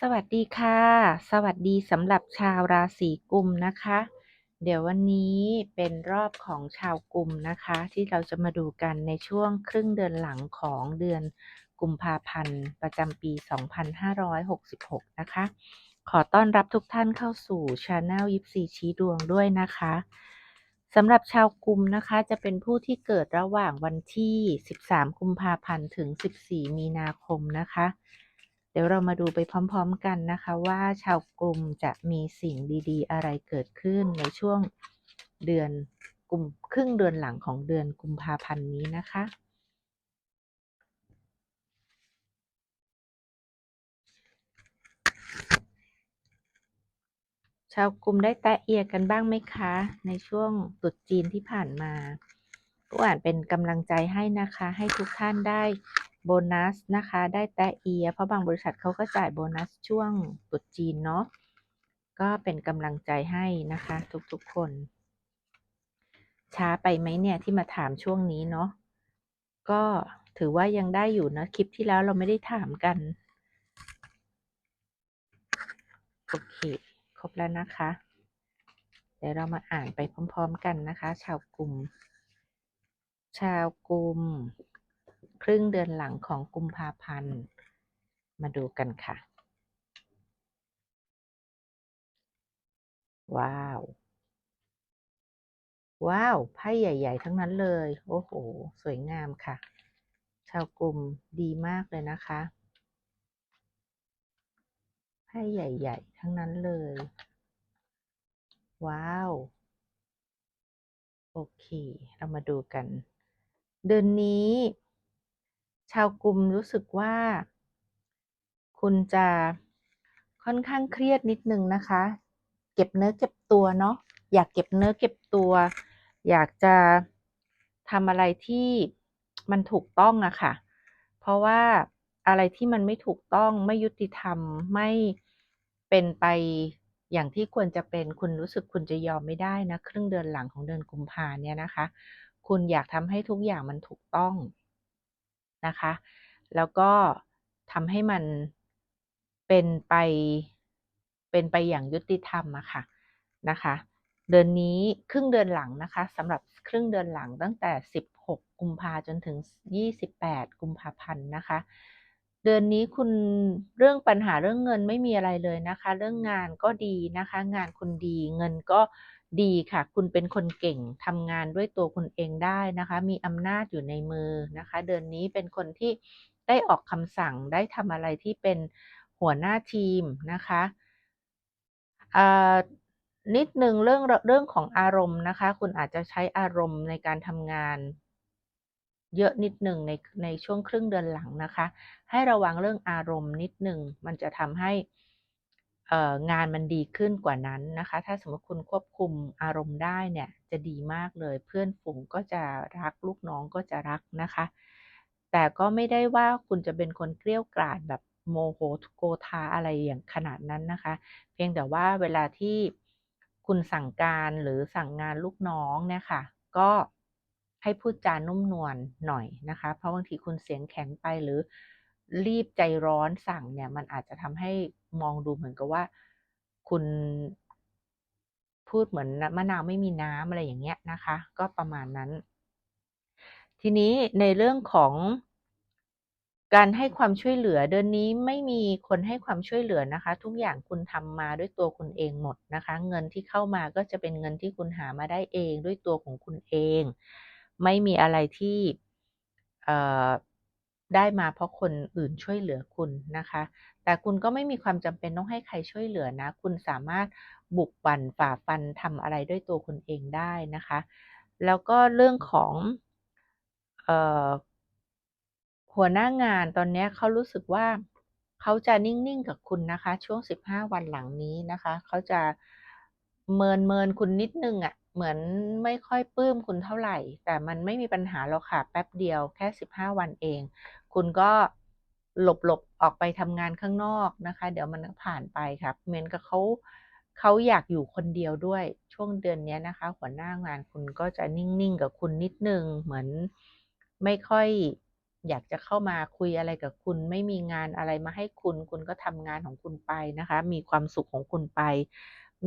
สวัสดีค่ะ สวัสดีสำหรับชาวราศีกุมนะคะ เดี๋ยววันนี้เป็นรอบของชาวกุมนะคะ ที่เราจะมาดูกันในช่วงครึ่งเดือนหลังของเดือนกุมภาพันธ์ ประจำปี 2566 นะคะ ขอต้อนรับทุกท่านเข้าสู่ช anel ยิปซีชี้ดวงด้วยนะคะสำหรับชาวกุมนะคะจะเป็นผู้ที่เกิดระหว่างวันที่ 13 กุมภาพันธ์ ถึง 14 มีนาคมนะคะ เดี๋ยวเรามาดูไปพร้อมๆกันนะคะว่าชาวกลุ่มจะมีสิ่งดีๆ อะไรเกิดขึ้นในช่วงเดือนกุมครึ่งเดือนหลังของเดือนกุมภาพันธ์นี้นะคะชาวกลุ่มได้แตะเอียกันบ้างไหมคะ ในช่วงตรุษจีนที่ผ่านมาผู้อ่านเป็นกำลังใจให้นะคะ ให้ทุกท่านได้ โบนัสนะคะ ได้แตะเอีย เพราะบางบริษัทเขาก็จ่ายโบนัสช่วงตรุษจีนเนาะ ก็เป็นกำลังใจให้นะคะ ทุกๆคน ช้าไปไหมเนี่ยที่มาถามช่วงนี้เนาะ ก็ถือว่ายังได้อยู่นะ คลิปที่แล้วเราไม่ได้ถามกัน โอเค ครบแล้วนะคะ เดี๋ยวเรามาอ่านไปพร้อม ๆ กันนะคะ ชาวกลุ่ม ชาวกลุ่ม ครึ่งเดือนหลังของกุมภาพันธ์ มาดูกันค่ะ ว้าว ว้าวไพ่ใหญ่ ๆ ทั้งนั้นเลย โอ้โห สวยงามค่ะ ชาวกลุ่มดีมากเลยนะคะไพ่ใหญ่ ๆ ทั้งนั้นเลย ว้าว โอเค เรามาดูกัน เดือนนี้ ชาวกลุ่มรู้สึกว่า คุณจะค่อนข้างเครียดนิดนึงนะคะ เก็บเนื้อเก็บตัวเนาะอยากเก็บเนื้อเก็บตัว อยากจะทำอะไรที่มันถูกต้องอะค่ะ เพราะว่าอะไรที่มันไม่ถูกต้องไม่ยุติธรรมไม่เป็นไปอย่างที่ควรจะเป็นคุณรู้สึกคุณจะยอมไม่ได้นะ ครึ่งเดือนหลังของเดือนกุมภาเนี่ยนะคะ คุณอยากทำให้ทุกอย่างมันถูกต้อง นะคะ แล้วก็ทำให้มันเป็นไป เป็นไปอย่างยุติธรรมอะค่ะนะคะ เดือนนี้ครึ่งเดือนหลังนะคะสำหรับครึ่งเดือนหลังตั้งแต่ 16 กุมภาจนถึง 28 กุมภาพันธ์นะคะ เดือนนี้คุณเรื่องปัญหาเรื่องเงินไม่มีอะไรเลยนะคะ เรื่องงานก็ดีนะคะ งานคุณดีเงินก็ ดีค่ะ คุณเป็นคนเก่งทำงานด้วยตัวคุณเองได้นะคะ มีอำนาจอยู่ในมือนะคะ เดือนนี้เป็นคนที่ได้ออกคำสั่งได้ทำอะไรที่เป็นหัวหน้าทีมนะคะอ่านิดหนึ่งเรื่องเรื่องของอารมณ์นะคะ คุณอาจจะใช้อารมณ์ในการทำงาน เยอะนิดหนึ่งในในช่วงครึ่งเดือนหลังนะคะ ให้ระวังเรื่องอารมณ์นิดหนึ่งมันจะทำให้ งานมันดีขึ้นกว่านั้นนะคะ ถ้าสมมติคุณควบคุมอารมณ์ได้เนี่ยจะดีมากเลย เพื่อนฝูงก็จะรักลูกน้องก็จะรักนะคะ แต่ก็ไม่ได้ว่าคุณจะเป็นคนเกรี้ยวกราดแบบโมโหโกธาอะไรอย่างขนาดนั้นนะคะ เพียงแต่ว่าเวลาที่คุณสั่งการหรือสั่งงานลูกน้องเนี่ยค่ะ ก็ให้พูดจานุ่มนวลหน่อยนะคะ เพราะบางทีคุณเสียงแข็งไปหรือ รีบใจร้อนสั่งเนี่ย มันอาจจะทำให้มองดูเหมือนกับว่า คุณพูดเหมือนมะนาวไม่มีน้ำอะไรอย่างเงี้ยนะคะ ก็ประมาณนั้น ทีนี้ในเรื่องของการให้ความช่วยเหลือเดือนนี้ไม่มีคนให้ความช่วยเหลือนะคะ ทุกอย่างคุณทำมาด้วยตัวคุณเองหมดนะคะ เงินที่เข้ามาก็จะเป็นเงินที่คุณหามาได้เองด้วยตัวของคุณเอง ไม่มีอะไรที่ ได้มาเพราะคนอื่นช่วยเหลือคุณนะคะ แต่คุณก็ไม่มีความจำเป็นต้องให้ใครช่วยเหลือนะ คุณสามารถบุกบั่นฝ่าฟันทำอะไรด้วยตัวคุณเองได้นะคะ แล้วก็เรื่องของออหัวหน้างานตอนนี้เขารู้สึกว่าเขาจะนิ่งๆกับคุณนะคะ ช่วง 15 วันหลังนี้นะคะเขาจะเมินเมินคุณนิดนึงอะ่ะเหมือนไม่ค่อยปลื้มคุณเท่าไหร่ แต่มันไม่มีปัญหาหรอกค่ะ แป๊บเดียวแค่ 15 วันเอง คุณก็หลบหลบออกไปทำงานข้างนอกนะคะ เดี๋ยวมันผ่านไปครับเหมือนกับเขาเขาอยากอยู่คนเดียวด้วยช่วงเดือนนี้นะคะ หัวหน้างานคุณก็จะนิ่งๆกับคุณนิดนึงเหมือนไม่ค่อยอยากจะเข้ามาคุยอะไรกับคุณ ไม่มีงานอะไรมาให้คุณ คุณก็ทำงานของคุณไปนะคะ มีความสุขของคุณไป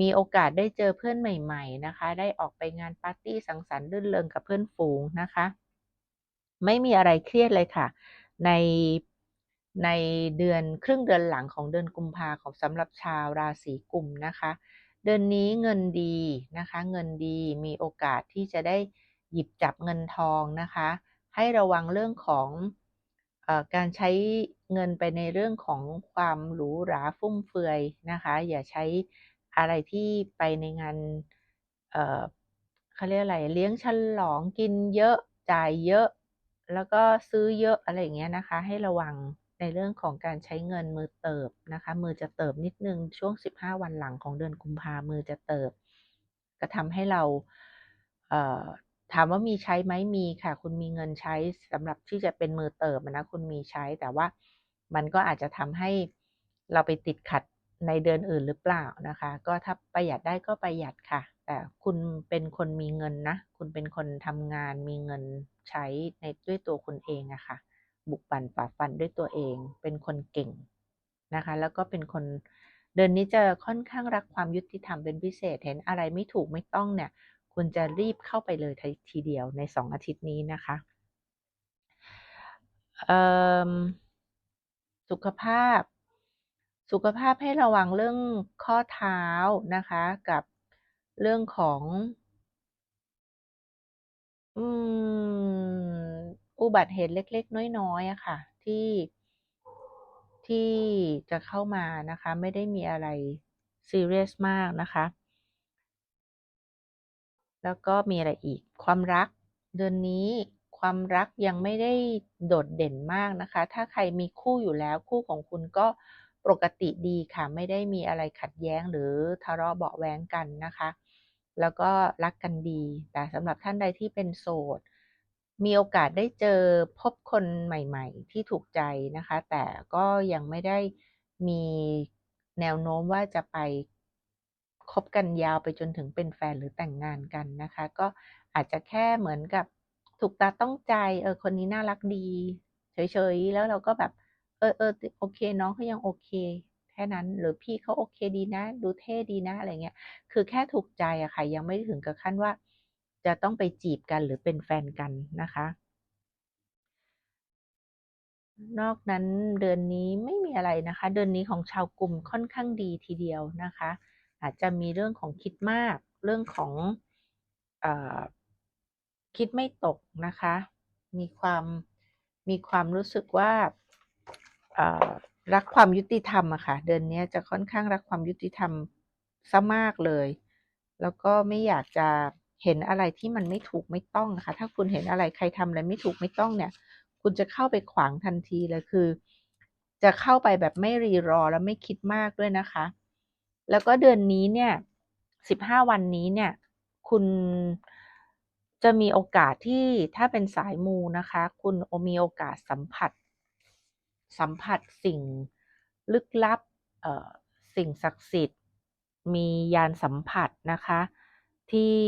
มีโอกาสได้เจอเพื่อนใหม่ ๆนะคะ ได้ออกไปงานปาร์ตี้สังสรรค์รื่นเริงกับเพื่อนฝูงนะคะ ไม่มีอะไรเครียดเลยค่ะ ในในเดือนครึ่งเดือนหลังของเดือนกุมภาของสำหรับชาวราศีกุมนะคะ เดือนนี้เงินดีนะคะ เงินดีมีโอกาสที่จะได้หยิบจับเงินทองนะคะ ให้ระวังเรื่องของอการใช้เงินไปในเรื่องของความหรูหราฟุ่มเฟือยนะคะ อย่าใช้อะไรที่ไปในงานเขาเรียกอะไรเลี้ยงฉลองกินเยอะจ่ายเยอะ แล้วก็ซื้อเยอะอะไรอย่างเงี้ยนะคะ ให้ระวังในเรื่องของการใช้เงินมือเติบนะคะ มือจะเติบนิดนึงช่วง 15 วันหลังของเดือนกุมภามือจะเติบก็ทำให้เราเถามว่ามีใช้ไหมมีค่ะ คุณมีเงินใช้สำหรับที่จะเป็นมือเติบนะคุณมีใช้แต่ว่ามันก็อาจจะทำให้เราไปติดขัดในเดือนอื่นหรือเปล่านะคะ ก็ถ้าประหยัดได้ก็ประหยัดค่ะ แต่คุณเป็นคนมีเงินนะ คุณเป็นคนทำงานมีเงิน ใช้ในด้วยตัวคุณเองอะค่ะ บุกบั่นฝ่าฟันด้วยตัวเอง เป็นคนเก่งนะคะ แล้วก็เป็นคนเดือนนี้จะค่อนข้างรักความยุติธรรมเป็นพิเศษ เห็นอะไรไม่ถูกไม่ต้องเนี่ย คุณจะรีบเข้าไปเลยททีเดียวใน2องอาทิตย์นี้นะคะสุขภาพ สุขภาพให้ระวังเรื่องข้อเท้านะคะ กับเรื่องของ อืม อุบัติเหตุเล็ก ๆ น้อย ๆอะค่ะ ที่ ที่จะเข้ามานะคะ ไม่ได้มีอะไรซีเรียสมากนะคะ แล้วก็มีอะไรอีก ความรัก เดือนนี้ความรักยังไม่ได้โดดเด่นมากนะคะ ถ้าใครมีคู่อยู่แล้วคู่ของคุณก็ปกติดีค่ะ ไม่ได้มีอะไรขัดแย้งหรือทะเลาะเบาะแว้งกันนะคะ แล้วก็รักกันดี แต่สำหรับท่านใดที่เป็นโสด มีโอกาสได้เจอพบคนใหม่ๆ ที่ถูกใจนะคะ แต่ก็ยังไม่ได้มีแนวโน้มว่าจะไปคบกันยาวไปจนถึงเป็นแฟนหรือแต่งงานกันนะคะ ก็อาจจะแค่เหมือนกับถูกตาต้องใจ เออคนนี้น่ารักดี เฉยๆ แล้วเราก็แบบ เออๆติโอเคน้องเขายังโอเค แค่นั้น หรือพี่เขาโอเคดีนะ ดูเท่ดีนะอะไรเงี้ย คือแค่ถูกใจอะค่ะ ยังไม่ถึงกับขั้นว่า จะต้องไปจีบกันหรือเป็นแฟนกันนะคะ นอกนั้นเดือนนี้ไม่มีอะไรนะคะ เดือนนี้ของชาวกลุ่มค่อนข้างดีทีเดียวนะคะ อาจจะมีเรื่องของคิดมาก เรื่องของอคิดไม่ตกนะคะ มีความมีความรู้สึกว่า รักความยุติธรรมอะค่ะ เดือนนี้จะค่อนข้างรักความยุติธรรมเสียมากเลย แล้วก็ไม่อยากจะเห็นอะไรที่มันไม่ถูกไม่ต้องะค่ะถ้าคุณเห็นอะไรใครทำอะไรไม่ถูกไม่ต้องเนี่ย คุณจะเข้าไปขวางทันทีเลยคือ จะเข้าไปแบบไม่รีรอและไม่คิดมากด้วยนะคะ แล้วก็เดือนนี้เนี่ย15วันนี้เนี่ย คุณจะมีโอกาสที่ถ้าเป็นสายมูนะคะ คุณมีโอกาสสัมผัส สัมผัสสิ่งลึกลับสิ่งศักดิ์สิทธิ์ มีญาณสัมผัสนะคะ ที่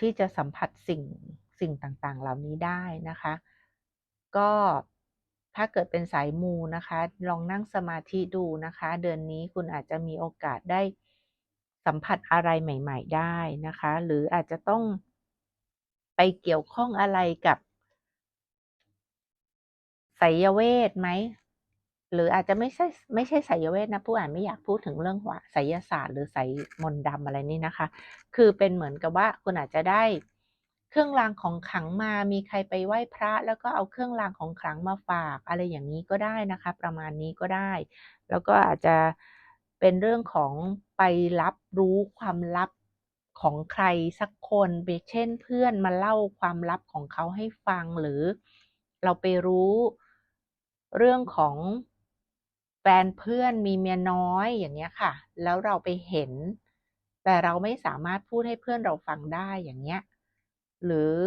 ที่จะสัมผัสสิ่งสิ่งต่างๆ เหล่านี้ได้นะคะ ก็ถ้าเกิดเป็นสายมูนะคะ ลองนั่งสมาธิดูนะคะ เดือนนี้คุณอาจจะมีโอกาสได้สัมผัสอะไรใหม่ ๆ ได้นะคะ หรืออาจจะต้องไปเกี่ยวข้องอะไรกับ ยเวทไหมหรืออาจจะไม่ใช่ไม่ใช่ไสยเวทนะผู้อ่านไม่อยากพูดถึงเรื่องว่าไสยศาสตร์ หรือไสยมนต์ดำอะไรนี่นะคะ คือเป็นเหมือนกับว่าคุณอาจจะได้เครื่องรางของขลังมามีใครไปไหว้พระ แล้วก็เอาเครื่องรางของขลังมาฝาก อะไรอย่างงี้ก็ได้นะคะ ประมาณนี้ก็ได้ แล้วก็อาจจะเป็นเรื่องของไปรับรู้ความลับของใครสักคนไปเช่นเพื่อนมาเล่าความลับของเขาให้ฟังหรือเราไปรู้ เรื่องของแฟนเพื่อนมีเมียน้อยอย่างเงี้ยค่ะ แล้วเราไปเห็น แต่เราไม่สามารถพูดให้เพื่อนเราฟังได้อย่างเงี้ย หรือ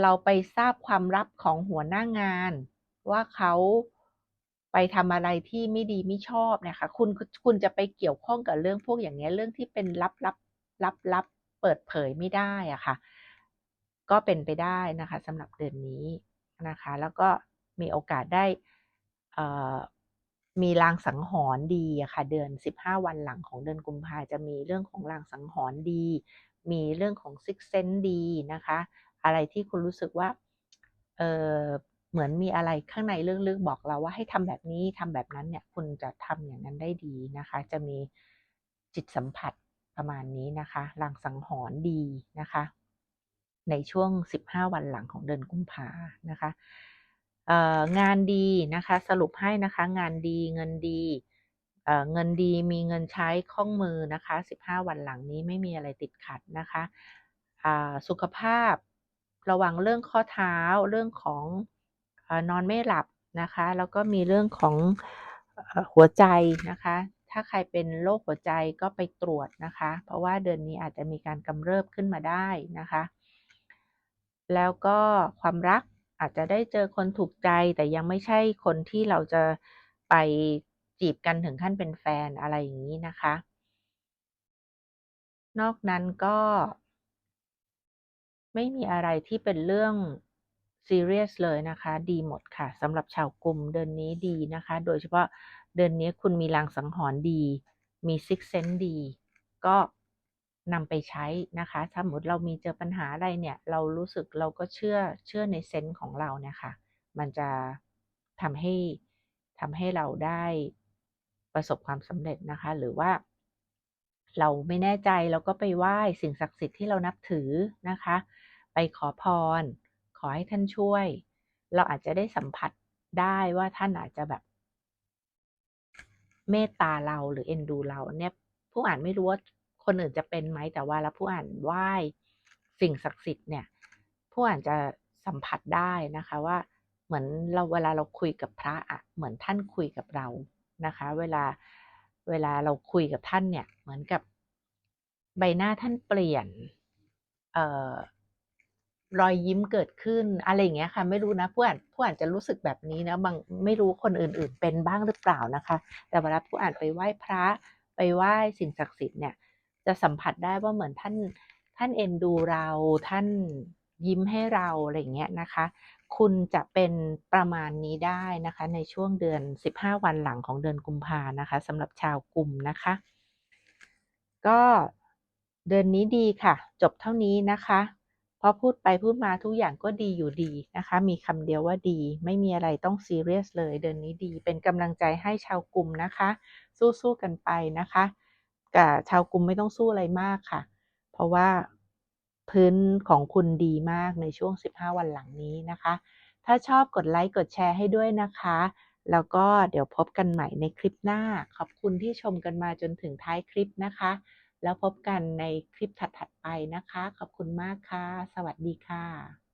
เราไปทราบความลับของหัวหน้างาน ว่าเขาไปทำอะไรที่ไม่ดีไม่ชอบเนี่ยค่ะคุณคุณจะไปเกี่ยวข้องกับเรื่องพวกอย่างเงี้ยเรื่องที่เป็นลับๆลับๆเปิดเผยไม่ได้อะค่ะ ก็เป็นไปได้นะคะสำหรับเดือนนี้นะคะ แล้วก็ มีโอกาสได้มีลางสังหรณ์ดีอะค่ะ เดือน 15 วันหลังของเดือนกุมภาจะมีเรื่องของลางสังหรณ์ดี มีเรื่องของซิกเซนดีนะคะ อะไรที่คุณรู้สึกว่าเออเหมือนมีอะไรข้างในลึกๆบอกเราว่าให้ทำแบบนี้ทำแบบนั้นเนี่ยคุณจะทำอย่างนั้นได้ดีนะคะ จะมีจิตสัมผัสประมาณนี้นะคะลางสังหรณ์ดีนะคะ ในช่วง 15 วันหลังของเดือนกุมภานะคะ งานดีนะคะ สรุปให้นะคะ งานดีเงินดีเงินดีมีเงินใช้คล่องมือนะคะ 15 วันหลังนี้ไม่มีอะไรติดขัดนะคะสุขภาพระวังเรื่องข้อเท้าเรื่องของนอนไม่หลับนะคะ แล้วก็มีเรื่องของหัวใจนะคะ ถ้าใครเป็นโรคหัวใจก็ไปตรวจนะคะ เพราะว่าเดือนนี้อาจจะมีการกำเริบขึ้นมาได้นะคะ แล้วก็ความรัก อาจจะได้เจอคนถูกใจแต่ยังไม่ใช่คนที่เราจะไปจีบกันถึงขั้นเป็นแฟนอะไรอย่างนี้นะคะ นอกนั้นก็ ไม่มีอะไรที่เป็นเรื่องซีเรียสเลยนะคะ ดีหมดค่ะสำหรับชาวกลุ่มเดือนนี้ดีนะคะ โดยเฉพาะเดือนนี้คุณมีลางสังหรณ์ดี มีซิกเซนดี ก็ นำไปใช้นะคะถ้าสมมติเรามีเจอปัญหาอะไรเนี่ย เรารู้สึกเราก็เชื่อเชื่อในเซนส์ของเราเนี่ยค่ะ มันจะทำให้ทำให้เราได้ประสบความสำเร็จนะคะ หรือว่า เราไม่แน่ใจเราก็ไปไหว้สิ่งศักดิ์สิทธิ์ที่เรานับถือนะคะ ไปขอพร ขอให้ท่านช่วย เราอาจจะได้สัมผัสได้ว่าท่านอาจจะแบบเมตตาเราหรือเอ็นดูเราเนี่ยผู้อ่านไม่รู้ว่า คนอื่นจะเป็นไหมแต่ว่าแล้วผู้อ่านไหว้สิ่งศักดิ์สิทธิ์เนี่ย ผู้อ่านจะสัมผัสได้นะคะว่าเหมือนเราเวลาเราคุยกับพระอะเหมือนท่านคุยกับเรานะคะ เวลาเวลาเราคุยกับท่านเนี่ย เหมือนกับใบหน้าท่านเปลี่ยนเอ่อรอยยิ้มเกิดขึ้นอะไรอย่างเงี้ยค่ะ ไม่รู้นะผู้อ่านผู้อ่านจะรู้สึกแบบนี้นะบางไม่รู้คนอื่น ๆ เป็นบ้างหรือเปล่านะคะ แต่เวลาผู้อ่านไปไหว้พระไปไหว้สิ่งศักดิ์สิทธิ์เนี่ย จะสัมผัสได้ว่าเหมือนท่านท่านเอ็นดูเราท่านยิ้มให้เราอะไรอย่างเงี้ยนะคะ คุณจะเป็นประมาณนี้ได้นะคะ ในช่วงเดือน 15 วันหลังของเดือนกุมภานะคะสำหรับชาวกลุ่มนะคะ ก็เดือนนี้ดีค่ะ จบเท่านี้นะคะพอพูดไปพูดมาทุกอย่างก็ดีอยู่ดีนะคะ มีคำเดียวว่าดี ไม่มีอะไรต้องซีเรียสเลย เดือนนี้ดีเป็นกำลังใจให้ชาวกลุ่มนะคะ สู้ๆกันไปนะคะ กับชาวกลุ่มไม่ต้องสู้อะไรมากค่ะ เพราะว่าพื้นของคุณดีมากในช่วง 15 วันหลังนี้นะคะ ถ้าชอบกดไลค์กดแชร์ให้ด้วยนะคะ แล้วก็เดี๋ยวพบกันใหม่ในคลิปหน้า ขอบคุณที่ชมกันมาจนถึงท้ายคลิปนะคะ แล้วพบกันในคลิปถัดๆไปนะคะ ขอบคุณมากค่ะ สวัสดีค่ะ